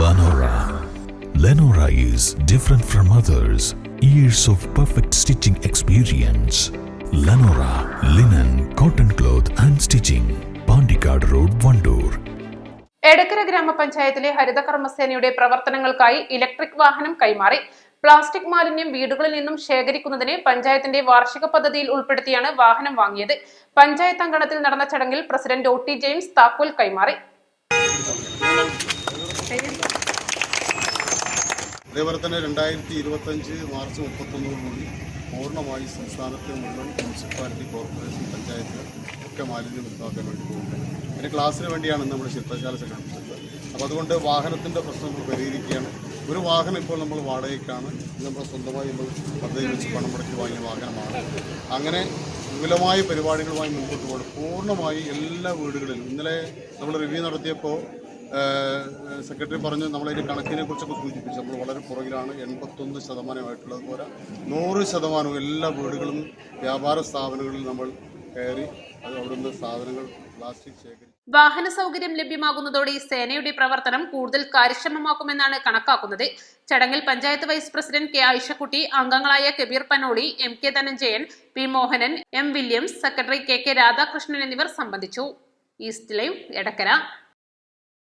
Lenora. Lenora is different from others. Years of perfect stitching experience. Lenora linen, cotton cloth and stitching. Pandikad Road, Vandoor. Edakkara ഗ്രാമപഞ്ചായത്തിലെ ഹരിത കർമ്മസേനയുടെ പ്രവർത്തനങ്ങൾക്കായി electric വാഹനം കൈമാറി plastic മാലിന്യം വീടുകളിൽ നിന്നും ശേഖരിക്കുന്നതിന് പഞ്ചായത്തിന്റെ വാർഷിക പദ്ധതിയിൽ ഉൾപ്പെടുത്തിയാണ് വാഹനം വാങ്ങിയത് പഞ്ചായത്ത് അങ്കണത്തിൽ നടന്ന ചടങ്ങിൽ പ്രസിഡന്റ് ഒ ടി ജെയിംസ് താക്കോൽ കൈമാറി അതേപോലെ തന്നെ രണ്ടായിരത്തി ഇരുപത്തഞ്ച് മാർച്ച് മുപ്പത്തൊന്നോടുകൂടി പൂർണമായി സംസ്ഥാനത്തെ മുഴുവൻ മുനിസിപ്പാലിറ്റി കോർപ്പറേഷൻ പഞ്ചായത്ത് ഒക്കെ മാലിന്യം ഉണ്ടാക്കാൻ വേണ്ടി പോകുന്നത് അതിന് ക്ലാസ്സിന് വേണ്ടിയാണ് നമ്മൾ ശില്പശാല സംഘടിപ്പിച്ചത്. അപ്പോൾ അതുകൊണ്ട് വാഹനത്തിന്റെ പ്രശ്നം നമ്മൾ പരിഹരിക്കുകയാണ്. ഒരു വാഹനം ഇപ്പോൾ നമ്മൾ വാടകയ്ക്കാണ്. നമ്മൾ സ്വന്തമായി നമ്മൾ പദ്ധതി വെച്ച് പണം മുടക്കി വാങ്ങിയ വാഹനമാണ്. അങ്ങനെ വിപുലമായ പരിപാടികളുമായി മുൻപോട്ട് പോകണം. പൂർണമായി എല്ലാ വീടുകളിലും. ഇന്നലെ നമ്മൾ റിവ്യൂ നടത്തിയപ്പോൾ സെക്രട്ടറി പറഞ്ഞു നമ്മളതിന്റെ കണക്കിനെ കുറിച്ചൊക്കെ സൂചിപ്പിച്ചു. നമ്മൾ വളരെ പുറകിലാണ് എൺപത്തൊന്ന് ശതമാനമായിട്ടുള്ളത് പോലെ നൂറ് ശതമാനവും എല്ലാ വീടുകളും വ്യാപാര സ്ഥാപനങ്ങളിൽ നമ്മൾ കയറി അത് അവിടുന്ന് സാധനങ്ങൾ പ്ലാസ്റ്റിക് ശേഖരിച്ചു വാഹന സൗകര്യം ലഭ്യമാകുന്നതോടെ സേനയുടെ പ്രവർത്തനം കൂടുതൽ കാര്യക്ഷമമാക്കുമെന്നാണ് കണക്കാക്കുന്നത്. ചടങ്ങിൽ panchayat vice president K Ayishakutty അംഗങ്ങളായ Kabeer Panoli M K Dhananjayan P Mohanan M Williams secretary K K Radhakrishnan എന്നിവർ സംബന്ധിച്ചു. East Live Edakkara.